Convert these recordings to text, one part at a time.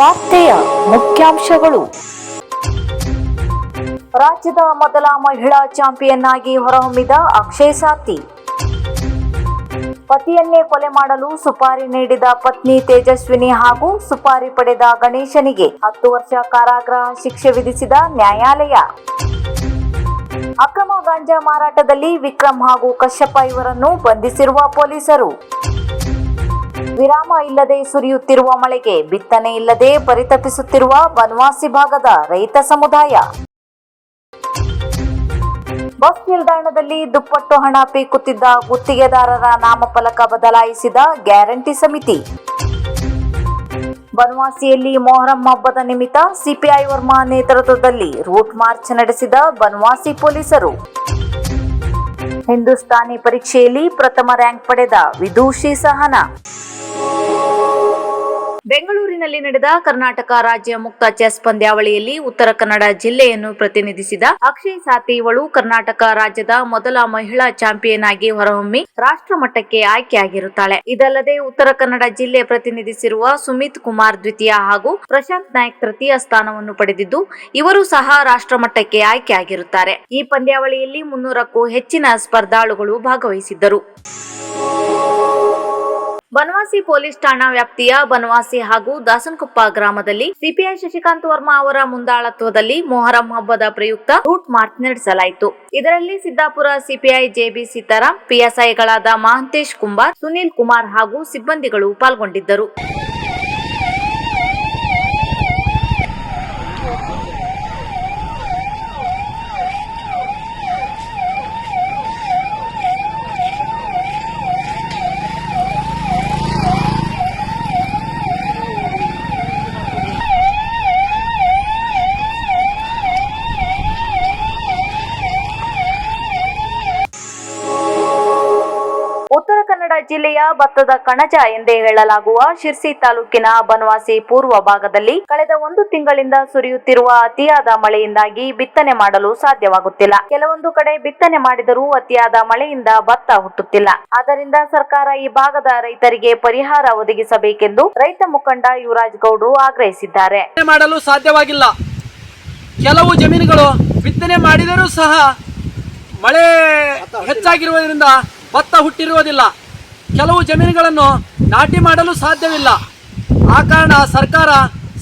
ವಾರ್ತೆಯ ಮುಖ್ಯಾಂಶಗಳು. ರಾಜ್ಯದ ಮೊದಲ ಮಹಿಳಾ ಚಾಂಪಿಯನ್ ಆಗಿ ಹೊರಹೊಮ್ಮಿದ ಅಕ್ಷಯ್ ಸಾತಿ ಪತಿಯನ್ನೇ ಕೊಲೆ ಮಾಡಲು ಸುಪಾರಿ ನೀಡಿದ ಪತ್ನಿ ತೇಜಸ್ವಿನಿ ಹಾಗೂ ಸುಪಾರಿ ಪಡೆದ ಗಣೇಶನಿಗೆ ಹತ್ತು ವರ್ಷ ಕಾರಾಗೃಹ ಶಿಕ್ಷೆ ವಿಧಿಸಿದ ನ್ಯಾಯಾಲಯ. ಅಕ್ರಮ ಗಾಂಜಾ ಮಾರಾಟದಲ್ಲಿ ವಿಕ್ರಮ್ ಹಾಗೂ ಕಶ್ಯಪ ಇವರನ್ನು ಬಂಧಿಸಿರುವ ಪೊಲೀಸರು. ವಿರಾಮ ಇಲ್ಲದೆ ಸುರಿಯುತ್ತಿರುವ ಮಳೆಗೆ ಬಿತ್ತನೆ ಇಲ್ಲದೆ ಪರಿತಪಿಸುತ್ತಿರುವ ಬನವಾಸಿ ಭಾಗದ ರೈತ ಸಮುದಾಯ. ಬಸ್ ನಿಲ್ದಾಣದಲ್ಲಿ ದುಪ್ಪಟ್ಟು ಹಣ ಪೀಕುತ್ತಿದ್ದ ಗುತ್ತಿಗೆದಾರರ ನಾಮಫಲಕ ಬದಲಾಯಿಸಿದ ಗ್ಯಾರಂಟಿ ಸಮಿತಿ. ಬನವಾಸಿಯಲ್ಲಿ ಮೊಹರಂ ಹಬ್ಬದ ನಿಮಿತ್ತ ಸಿಪಿಐ ವರ್ಮಾ ನೇತೃತ್ವದಲ್ಲಿ ರೂಟ್ ಮಾರ್ಚ್ ನಡೆಸಿದ ಬನವಾಸಿ ಪೊಲೀಸರು. ಹಿಂದೂಸ್ತಾನಿ ಪರೀಕ್ಷೆಯಲ್ಲಿ ಪ್ರಥಮ ರ್ಯಾಂಕ್ ಪಡೆದ ವಿದೂಷಿ ಸಹನಾ. ಬೆಂಗಳೂರಿನಲ್ಲಿ ನಡೆದ ಕರ್ನಾಟಕ ರಾಜ್ಯ ಮುಕ್ತ ಚೆಸ್ ಪಂದ್ಯಾವಳಿಯಲ್ಲಿ ಉತ್ತರ ಕನ್ನಡ ಜಿಲ್ಲೆಯನ್ನು ಪ್ರತಿನಿಧಿಸಿದ ಅಕ್ಷಯ್ ಸಾತಿ ಇವಳು ಕರ್ನಾಟಕ ರಾಜ್ಯದ ಮೊದಲ ಮಹಿಳಾ ಚಾಂಪಿಯನ್ ಆಗಿ ಹೊರಹೊಮ್ಮಿ ರಾಷ್ಟ್ರ ಮಟ್ಟಕ್ಕೆ ಆಯ್ಕೆಯಾಗಿರುತ್ತಾಳೆ. ಇದಲ್ಲದೆ ಉತ್ತರ ಕನ್ನಡ ಜಿಲ್ಲೆ ಪ್ರತಿನಿಧಿಸಿರುವ ಸುಮಿತ್ ಕುಮಾರ್ ದ್ವಿತೀಯ ಹಾಗೂ ಪ್ರಶಾಂತ್ ನಾಯಕ್ ತೃತೀಯ ಸ್ಥಾನವನ್ನು ಪಡೆದಿದ್ದು, ಇವರು ಸಹ ರಾಷ್ಟ್ರ ಮಟ್ಟಕ್ಕೆ ಆಯ್ಕೆಯಾಗಿರುತ್ತಾರೆ. ಈ ಪಂದ್ಯಾವಳಿಯಲ್ಲಿ ಮುನ್ನೂರಕ್ಕೂ ಹೆಚ್ಚಿನ ಸ್ಪರ್ಧಾಳುಗಳು ಭಾಗವಹಿಸಿದ್ದರು. ಬನವಾಸಿ ಪೊಲೀಸ್ ಠಾಣಾ ವ್ಯಾಪ್ತಿಯ ಬನವಾಸಿ ಹಾಗೂ ದಾಸನಕೊಪ್ಪ ಗ್ರಾಮದಲ್ಲಿ ಸಿಪಿಐ ಶಶಿಕಾಂತ್ ವರ್ಮಾ ಅವರ ಮುಂದಾಳತ್ವದಲ್ಲಿ ಮೊಹರಂ ಹಬ್ಬದ ಪ್ರಯುಕ್ತ ರೂಟ್ ಮಾರ್ಚ್ ನಡೆಸಲಾಯಿತು. ಇದರಲ್ಲಿ ಸಿದ್ದಾಪುರ ಸಿಪಿಐ ಜೆಬಿ ಸೀತಾರಾಮ್ ಪಿಎಸ್ಐಗಳಾದ ಮಹಂತೇಶ್ ಕುಮಾರ್ ಸುನೀಲ್ ಕುಮಾರ್ ಹಾಗೂ ಸಿಬ್ಬಂದಿಗಳು ಪಾಲ್ಗೊಂಡಿದ್ದರು ಉತ್ತರ ಕನ್ನಡ ಜಿಲ್ಲೆಯ ಭತ್ತದ ಕಣಜ ಎಂದೇ ಹೇಳಲಾಗುವ ಶಿರ್ಸಿ ತಾಲೂಕಿನ ಬನವಾಸಿ ಪೂರ್ವ ಭಾಗದಲ್ಲಿ ಕಳೆದ ಒಂದು ತಿಂಗಳಿಂದ ಸುರಿಯುತ್ತಿರುವ ಅತಿಯಾದ ಮಳೆಯಿಂದಾಗಿ ಬಿತ್ತನೆ ಮಾಡಲು ಸಾಧ್ಯವಾಗುತ್ತಿಲ್ಲ. ಕೆಲವೊಂದು ಕಡೆ ಬಿತ್ತನೆ ಮಾಡಿದರೂ ಅತಿಯಾದ ಮಳೆಯಿಂದ ಭತ್ತ ಹುಟ್ಟುತ್ತಿಲ್ಲ. ಆದ್ದರಿಂದ ಸರ್ಕಾರ ಈ ಭಾಗದ ರೈತರಿಗೆ ಪರಿಹಾರ ಒದಗಿಸಬೇಕೆಂದು ರೈತ ಮುಖಂಡ ಯುವರಾಜ್ ಗೌಡ್ರು ಆಗ್ರಹಿಸಿದ್ದಾರೆ. ಮಾಡಲು ಸಾಧ್ಯವಾಗಿಲ್ಲ. ಕೆಲವು ಜಮೀನುಗಳು ಬಿತ್ತನೆ ಮಾಡಿದರೂ ಸಹ ಮಳೆ ಹೆಚ್ಚಾಗಿರುವುದರಿಂದ ಭತ್ತ ಹುಟ್ಟಿರುವುದಿಲ್ಲ. ಕೆಲವು ಜಮೀನುಗಳನ್ನು ನಾಟಿ ಮಾಡಲು ಸಾಧ್ಯವಿಲ್ಲ. ಆ ಕಾರಣ ಸರ್ಕಾರ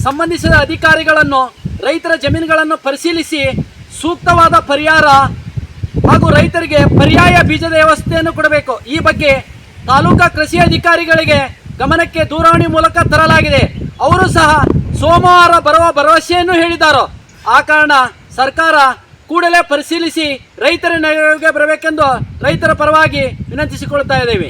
ಸಂಬಂಧಿಸಿದ ಅಧಿಕಾರಿಗಳನ್ನು, ರೈತರ ಜಮೀನುಗಳನ್ನು ಪರಿಶೀಲಿಸಿ ಸೂಕ್ತವಾದ ಪರಿಹಾರ ಹಾಗೂ ರೈತರಿಗೆ ಪರ್ಯಾಯ ಬೀಜದ ವ್ಯವಸ್ಥೆಯನ್ನು ಕೊಡಬೇಕು. ಈ ಬಗ್ಗೆ ತಾಲೂಕಾ ಕೃಷಿ ಅಧಿಕಾರಿಗಳಿಗೆ ಗಮನಕ್ಕೆ ದೂರವಾಣಿ ಮೂಲಕ ತರಲಾಗಿದೆ. ಅವರು ಸಹ ಸೋಮವಾರ ಬರುವ ಭರವಸೆಯನ್ನು ಹೇಳಿದ್ದಾರೆ. ಆ ಕಾರಣ ಸರ್ಕಾರ ಕೂಡಲೇ ಪರಿಶೀಲಿಸಿ ರೈತರ ನೆರವಿಗೆ ಬರಬೇಕೆಂದು ರೈತರ ಪರವಾಗಿ ವಿನಂತಿಸಿಕೊಳ್ತಾ ಇದ್ದೇವೆ.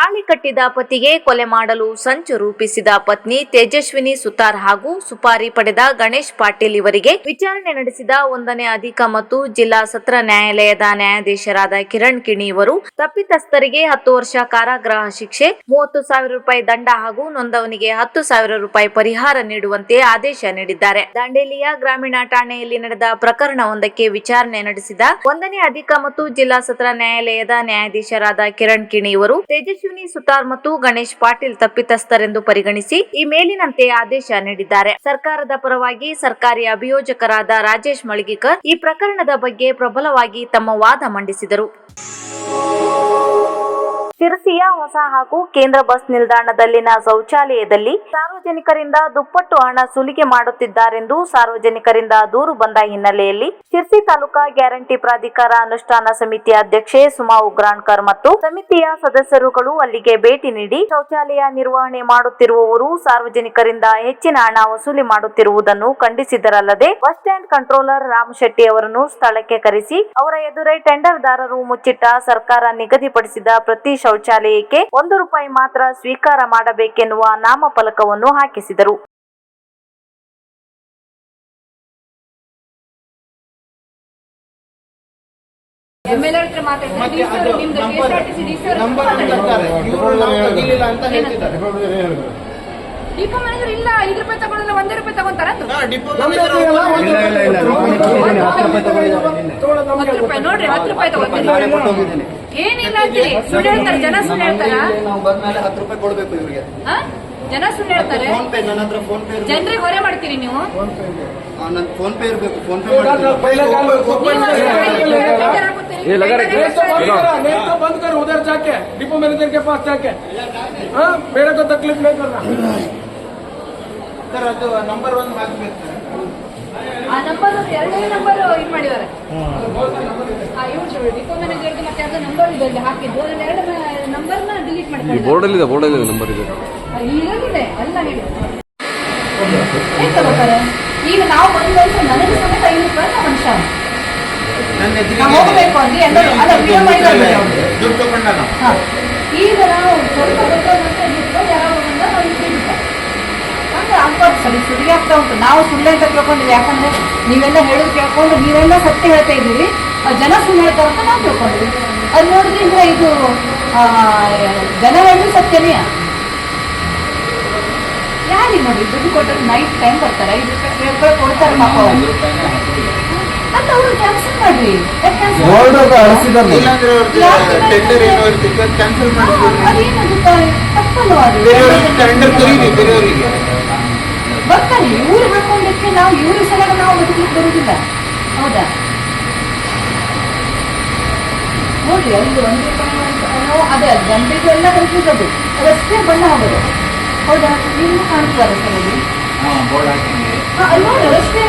ತಾಳಿ ಕಟ್ಟಿದ ಪತಿಗೆ ಕೊಲೆ ಮಾಡಲು ಸಂಚು ರೂಪಿಸಿದ ಪತ್ನಿ ತೇಜಸ್ವಿನಿ ಸುತಾರ್ ಹಾಗೂ ಸುಪಾರಿ ಪಡೆದ ಗಣೇಶ್ ಪಾಟೀಲ್ ಇವರಿಗೆ ವಿಚಾರಣೆ ನಡೆಸಿದ ಒಂದನೇ ಅಧಿಕ ಮತ್ತು ಜಿಲ್ಲಾ ಸತ್ರ ನ್ಯಾಯಾಲಯದ ನ್ಯಾಯಾಧೀಶರಾದ ಕಿರಣ್ ಕಿಣಿ ಇವರು. ತಪ್ಪಿತಸ್ಥರಿಗೆ ಹತ್ತು ವರ್ಷ ಕಾರಾಗೃಹ ಶಿಕ್ಷೆ, ಮೂವತ್ತು ಸಾವಿರ ರೂಪಾಯಿ ದಂಡ ಹಾಗೂ ನೊಂದವನಿಗೆ ಹತ್ತು ಸಾವಿರ ರೂಪಾಯಿ ಪರಿಹಾರ ನೀಡುವಂತೆ ಆದೇಶ ನೀಡಿದ್ದಾರೆ. ದಾಂಡೇಲಿಯ ಗ್ರಾಮೀಣ ಠಾಣೆಯಲ್ಲಿ ನಡೆದ ಪ್ರಕರಣವೊಂದಕ್ಕೆ ವಿಚಾರಣೆ ನಡೆಸಿದ ಒಂದನೇ ಅಧಿಕ ಮತ್ತು ಜಿಲ್ಲಾ ಸತ್ರ ನ್ಯಾಯಾಲಯದ ನ್ಯಾಯಾಧೀಶರಾದ ಕಿರಣ್ ಕಿಣಿ ಇವರು. ಸುತಾರ್ ಮತ್ತು ಗಣೇಶ್ ಪಾಟೀಲ್ ತಪ್ಪಿತಸ್ಥರೆಂದು ಪರಿಗಣಿಸಿ ಈ ಮೇಲಿನಂತೆ ಆದೇಶ ನೀಡಿದ್ದಾರೆ. ಸರ್ಕಾರದ ಪರವಾಗಿ ಸರ್ಕಾರಿ ಅಭಿಯೋಜಕರಾದ ರಾಜೇಶ್ ಮಳಿಗಿಕರ್ ಈ ಪ್ರಕರಣದ ಬಗ್ಗೆ ಪ್ರಬಲವಾಗಿ ತಮ್ಮ ವಾದ ಮಂಡಿಸಿದರು. ಶಿರಸಿಯ ಹೊಸ ಹಾಗೂ ಕೇಂದ್ರ ಬಸ್ ನಿಲ್ದಾಣದಲ್ಲಿನ ಶೌಚಾಲಯದಲ್ಲಿ ಸಾರ್ವಜನಿಕರಿಂದ ದುಪ್ಪಟ್ಟು ಹಣ ಸುಲಿಗೆ ಮಾಡುತ್ತಿದ್ದಾರೆಂದು ಸಾರ್ವಜನಿಕರಿಂದ ದೂರು ಬಂದ ಹಿನ್ನೆಲೆಯಲ್ಲಿ ಶಿರ್ಸಿ ತಾಲೂಕಾ ಗ್ಯಾರಂಟಿ ಪ್ರಾಧಿಕಾರ ಅನುಷ್ಠಾನ ಸಮಿತಿ ಅಧ್ಯಕ್ಷೆ ಸುಮಾ ಉಗ್ರಾಣ್ಕರ್ ಮತ್ತು ಸಮಿತಿಯ ಸದಸ್ಯರುಗಳು ಅಲ್ಲಿಗೆ ಭೇಟಿ ನೀಡಿ ಶೌಚಾಲಯ ನಿರ್ವಹಣೆ ಮಾಡುತ್ತಿರುವವರು ಸಾರ್ವಜನಿಕರಿಂದ ಹೆಚ್ಚಿನ ಹಣ ವಸೂಲಿ ಮಾಡುತ್ತಿರುವುದನ್ನು ಖಂಡಿಸಿದರಲ್ಲದೆ bus stand controller Ram Shetty ಅವರನ್ನು ಸ್ಥಳಕ್ಕೆ ಕರೆಸಿ ಅವರ ಎದುರೇ ಟೆಂಡರ್ದಾರರು ಮುಚ್ಚಿಟ್ಟ ಸರ್ಕಾರ ನಿಗದಿಪಡಿಸಿದ ಪ್ರತಿ ಶೌಚಾಲಯಕ್ಕೆ ಒಂದು ರೂಪಾಯಿ ಮಾತ್ರ ಸ್ವೀಕಾರ ಮಾಡಬೇಕೆನ್ನುವ ನಾಮಫಲಕವನ್ನು ಹಾಕಿಸಿದರು. ಅಂತ ಹೇಳ್ತಿದ್ದಾರೆ ಡಿಪೋ ಮ್ಯಾನೇಜರ್ ಇಲ್ಲ ಐದು ರೂಪಾಯಿ ತಗೊಳ್ಳಲ್ಲ ಒಂದೇ ರೂಪಾಯಿ ತಗೊಂತಾರ ಹಾ, ಡಿಪೋ ಮ್ಯಾನೇಜರ್ ಅವರು ಹತ್ತು ರೂಪಾಯಿ ನೋಡ್ರಿ ಹತ್ತು ರೂಪಾಯಿ ತಗೊಂತಾರೆ ಏನಿಲ್ಲ ಅಂತೀರಿ ಸುಳ್ಳು ಹೇಳ್ತಾರೆ ಜನ ಸುಳ್ಳು ಹೇಳ್ತಾರ ನಾವು ಬಂದ್ಮೇಲೆ ಹತ್ತು ರೂಪಾಯಿ ಕೊಡ್ಬೇಕು ಇವ್ರಿಗೆ ಹಾ? ಜನ ಸುಳ್ಳು ಹೇಳ್ತಾರೆ ಫೋನ್ ಪೇ ನನ್ನ ಹತ್ರ ಫೋನ್ ಪೇ ಇರ್ಬೇಕು ಜನರಿಗೆ ಹೊರೆ ಮಾಡ್ತೀರಿ ನೀವು ನನ್ನ ಫೋನ್ ಪೇ ಇರಬೇಕು ಫೋನ್ ಪೇ ये लगा रखे नहीं तो बंद कर उधर जाके डिपो मैनेजर के पास जाके हाँ मेरे को तकलीफ नहीं करना ಸರ್ ಅದು ನಂಬರ್ ಒನ್ ಹಾಕ್ಬೇಕು ಆ ನಂಬರ್ ಎರಡನೇ ನಂಬರ್ ಇದು ಮಾಡಿದ್ದಾರೆ. ಇವ್ರು ಡಿಪೋ ಮ್ಯಾನೇಜರ್ಗೆ ಮತ್ತೆ ಅದು ನಂಬರ್ ಇದೆ ಅಲ್ಲಿ ಹಾಕಿದ್ದು. ಅದ್ರಲ್ಲಿ ಎರಡು ನಂಬರ್ನ ಡಿಲೀಟ್ ಮಾಡ್ತಾರೆ ಬೋರ್ಡಲ್ಲಿದೆ ಬೋರ್ಡಲ್ಲಿದೆ ನಂಬರ್ ಇದೆ. ಇರಲಿದೆ ಅಲ್ಲ ಹೇಳಿ. ಏನ್ ತಗೋತಾರೆ ಈಗ ನಾವು ಬಂದು ನನಗೆ ಸಮೇತ ಐನೂರು ರೂಪಾಯಿ ಮನುಷ್ಯ ನನ್ನ ನಾವು ಹೋಗ್ಬೇಕು ಅಂದ್ರೆ ಎಲ್ಲರೂ ಅಲ್ಲ ವಿಡಿಯೋ ಮಾಡಿದ್ದಾರೆ ದುಡ್ಡು. ಈಗ ನಾವು ಸ್ವಲ್ಪ ಮತ್ತೆ ಬಿಟ್ಟು ಯಾರೋ ಬಂದ ನಾವು ಇಟ್ಟು ಬಿಡ್ತಾರೆ ಸರಿ ಸುರಿ ಆಗ್ತಾ ಉಂಟು. ನಾವು ಸುಳ್ಳೆ ಅಂತ ತಿಳ್ಕೊಂಡಿವಿ ಯಾಕಂದ್ರೆ ನೀವೆಲ್ಲ ಹೇಳೋದು ಕೇಳ್ಕೊಂಡು ನೀವೆಲ್ಲ ಸತ್ಯ ಹೇಳ್ತಾ ಇದ್ದೀವಿ ಆ ಜನ ಸುಳ್ಳು ಹೇಳ್ತಾರೆ ಅಂತ ನಾವು ತಿಳ್ಕೊಂಡ್ವಿ ಅದು ನೋಡಿದ್ರೆ ಇದು ಆ, ಜನ ಹೇಳೋದು ಸತ್ಯನೇ. ಯಾರಿ ನೋಡಿ? ದುಡ್ಡು ಕೊಟ್ಟರೆ ನೈಟ್ ಟೈಮ್ ಬರ್ತಾರೆ. ಐದು ರೂಪಾಯಿ ಕೊಡ್ತಾರೆ ಪಾಪ ಅವ್ರು. ಅಂತ ಅವ್ರು ಕ್ಯಾನ್ಸಲ್ ಮಾಡ್ರಿ. ಟೆಂಡರ್ ಕ್ಯಾನ್ಸಲ್ ಮಾಡಿದ್ರು ಅದೇನದು ತಪ್ಪಲ್ವಾ ಅದು? ಬರ್ತಾರೆ ಇವ್ರು ಹಾಕೊಂಡಿದ್ರೆ ನಾವು ಇವ್ರ ಸಲಗ ನಾವು ಬದುಕಲಿಕ್ಕೆ ಬರುವುದಿಲ್ಲ. ಹೌದಾ? ನೋಡ್ರಿ ಅಲ್ಲಿ ಒಂದು ಅದೇ ಅದು ಗಂಟೆಗೂ ಎಲ್ಲ ಕನ್ಫ್ಯೂಸ್ ಅದು ಅದಷ್ಟೇ ಬಣ್ಣ ಹೋಗೋದು. ಹೌದಾ? ನೀವು ಕಾಣಿಸ್ತಾರೆ ಸರ್ ಅಲ್ಲಿ ಹಾ, ಅಲ್ಲಿ ನೋಡಿ ಅದಷ್ಟೇ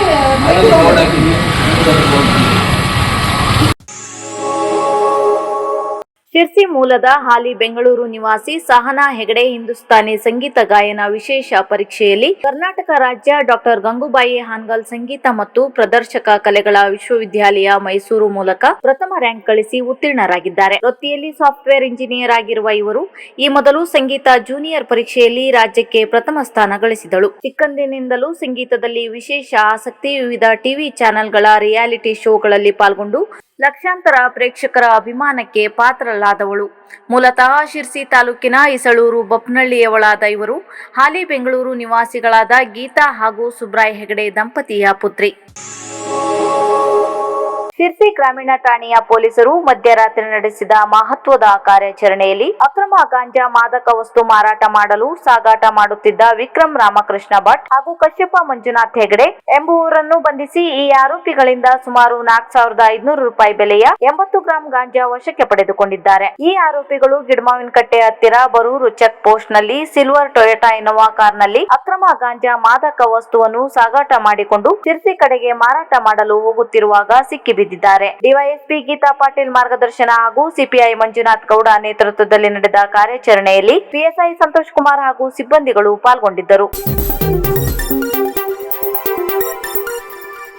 ಶಿರ್ಸಿ ಮೂಲದ ಹಾಲಿ ಬೆಂಗಳೂರು ನಿವಾಸಿ ಸಹನಾ ಹೆಗಡೆ ಹಿಂದೂಸ್ತಾನಿ ಸಂಗೀತ ಗಾಯನ ವಿಶೇಷ ಪರೀಕ್ಷೆಯಲ್ಲಿ ಕರ್ನಾಟಕ ರಾಜ್ಯ ಡಾಕ್ಟರ್ ಗಂಗೂಬಾಯಿ ಹಾನ್ಗಲ್ ಸಂಗೀತ ಮತ್ತು ಪ್ರದರ್ಶಕ ಕಲೆಗಳ ವಿಶ್ವವಿದ್ಯಾಲಯ ಮೈಸೂರು ಮೂಲಕ ಪ್ರಥಮ ರ್ಯಾಂಕ್ ಗಳಿಸಿ ಉತ್ತೀರ್ಣರಾಗಿದ್ದಾರೆ. ವೃತ್ತಿಯಲ್ಲಿ ಸಾಫ್ಟ್ವೇರ್ ಇಂಜಿನಿಯರ್ ಆಗಿರುವ ಇವರು ಈ ಮೊದಲು ಸಂಗೀತ ಜೂನಿಯರ್ ಪರೀಕ್ಷೆಯಲ್ಲಿ ರಾಜ್ಯಕ್ಕೆ ಪ್ರಥಮ ಸ್ಥಾನ ಗಳಿಸಿದಳು. ಚಿಕ್ಕಂದಿನಿಂದಲೂ ಸಂಗೀತದಲ್ಲಿ ವಿಶೇಷ ಆಸಕ್ತಿ ವಿವಿಧ ಟಿವಿ ಚಾನೆಲ್ಗಳ ರಿಯಾಲಿಟಿ ಶೋಗಳಲ್ಲಿ ಪಾಲ್ಗೊಂಡು ಲಕ್ಷಾಂತರ ಪ್ರೇಕ್ಷಕರ ಅಭಿಮಾನಕ್ಕೆ ಪಾತ್ರರಾದವಳು ಮೂಲತಃ ಶಿರ್ಸಿ ತಾಲೂಕಿನ ಇಸಳೂರು ಬಪ್ನಳ್ಳಿಯವಳಾದ ಇವರು ಹಾಲಿ ಬೆಂಗಳೂರು ನಿವಾಸಿಗಳಾದ ಗೀತಾ ಹಾಗೂ ಸುಬ್ರಾಯ್ ಹೆಗಡೆ ದಂಪತಿಯ ಪುತ್ರಿ. ಶಿರ್ಸಿ ಗ್ರಾಮೀಣ ಠಾಣೆಯ ಪೊಲೀಸರು ಮಧ್ಯರಾತ್ರಿ ನಡೆಸಿದ ಮಹತ್ವದ ಕಾರ್ಯಾಚರಣೆಯಲ್ಲಿ ಅಕ್ರಮ ಗಾಂಜಾ ಮಾದಕ ವಸ್ತು ಮಾರಾಟ ಮಾಡಲು ಸಾಗಾಟ ಮಾಡುತ್ತಿದ್ದ ವಿಕ್ರಮ್ ರಾಮಕೃಷ್ಣ ಭಟ್ ಹಾಗೂ ಕಶ್ಯಪ ಮಂಜುನಾಥ್ ಹೆಗಡೆ ಎಂಬುವರನ್ನು ಬಂಧಿಸಿ ಈ ಆರೋಪಿಗಳಿಂದ ಸುಮಾರು ನಾಲ್ಕು ಸಾವಿರದ ಐದುನೂರು ರೂಪಾಯಿ ಬೆಲೆಯ ಎಂಬತ್ತು ಗ್ರಾಂ ಗಾಂಜಾ ವಶಕ್ಕೆ ಪಡೆದುಕೊಂಡಿದ್ದಾರೆ. ಈ ಆರೋಪಿಗಳು ಗಿಡ್ಮಾವಿನಕಟ್ಟೆ ಹತ್ತಿರ ಬರೂರು ಚೆಕ್ ಪೋಸ್ಟ್ನಲ್ಲಿ ಸಿಲ್ವರ್ ಟೊಯೋಟಾ ಇನೋವಾ ಕಾರ್ನಲ್ಲಿ ಅಕ್ರಮ ಗಾಂಜಾ ಮಾದಕ ವಸ್ತುವನ್ನು ಸಾಗಾಟ ಮಾಡಿಕೊಂಡು ಸಿರ್ಸಿ ಕಡೆಗೆ ಮಾರಾಟ ಮಾಡಲು ಹೋಗುತ್ತಿರುವಾಗ ಸಿಕ್ಕಿಬಿದ್ದಿದ್ದಾರೆ ಡಿವೈಎಸ್ಪಿ ಗೀತಾ ಪಾಟೀಲ್ ಮಾರ್ಗದರ್ಶನ ಹಾಗೂ ಸಿಪಿಐ ಮಂಜುನಾಥ್ ಗೌಡ ನೇತೃತ್ವದಲ್ಲಿ ನಡೆದ ಕಾರ್ಯಾಚರಣೆಯಲ್ಲಿ ಪಿಎಸ್ಐ ಸಂತೋಷ್ ಕುಮಾರ್ ಹಾಗೂ ಸಿಬ್ಬಂದಿಗಳು ಪಾಲ್ಗೊಂಡಿದ್ದರು.